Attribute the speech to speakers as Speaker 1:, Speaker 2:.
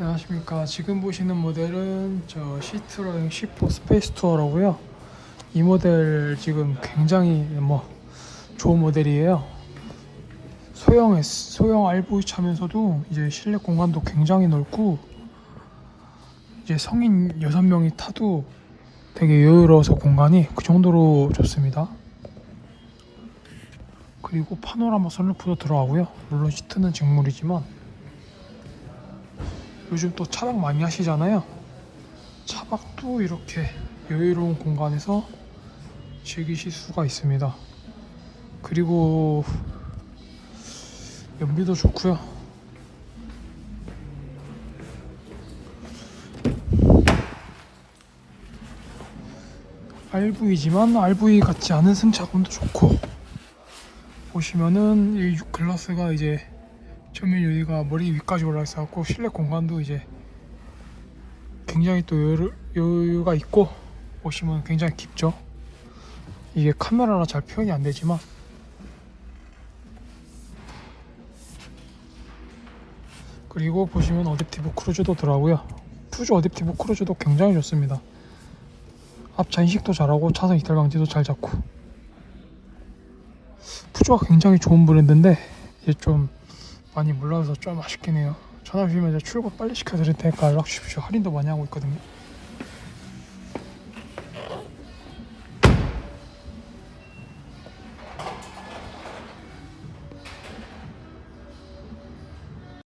Speaker 1: 안녕하십니까. 지금 보시는 모델은 저 시트로잉 C4 스페이스 투어라고요. 이 모델 지금 굉장히 뭐 좋은 모델이에요. 소형 S, 소형 RV 차면서도 이제 실내 공간도 굉장히 넓고 이제 성인 6명이 타도 되게 여유로워서 공간이 그 정도로 좋습니다. 그리고 파노라마 선루프도 들어가고요. 물론 시트는 직물이지만 요즘 또 차박 많이 하시잖아요. 차박도 이렇게 여유로운 공간에서 즐기실 수가 있습니다. 그리고 연비도 좋고요. RV지만 RV 같지 않은 승차감도 좋고 보시면은 이 글라스가 이제 전면 유리가 머리 위까지 올라 있어갖고 실내 공간도 이제 굉장히 또 여유, 여유가 있고 보시면 굉장히 깊죠. 이게 카메라라 잘 표현이 안 되지만 그리고 보시면 어댑티브 크루즈도 들어가고요. 푸주 어댑티브 크루즈도 굉장히 좋습니다. 앞 잔식도 잘하고 차선 이탈 방지도 잘 잡고 푸주가 굉장히 좋은 브랜드인데 이제 좀 많이 몰라서 좀 아쉽긴 해요. 전화 주시면 이제 출고 빨리 시켜드릴 테니까 연락 주십시오. 할인도 많이 하고 있거든요.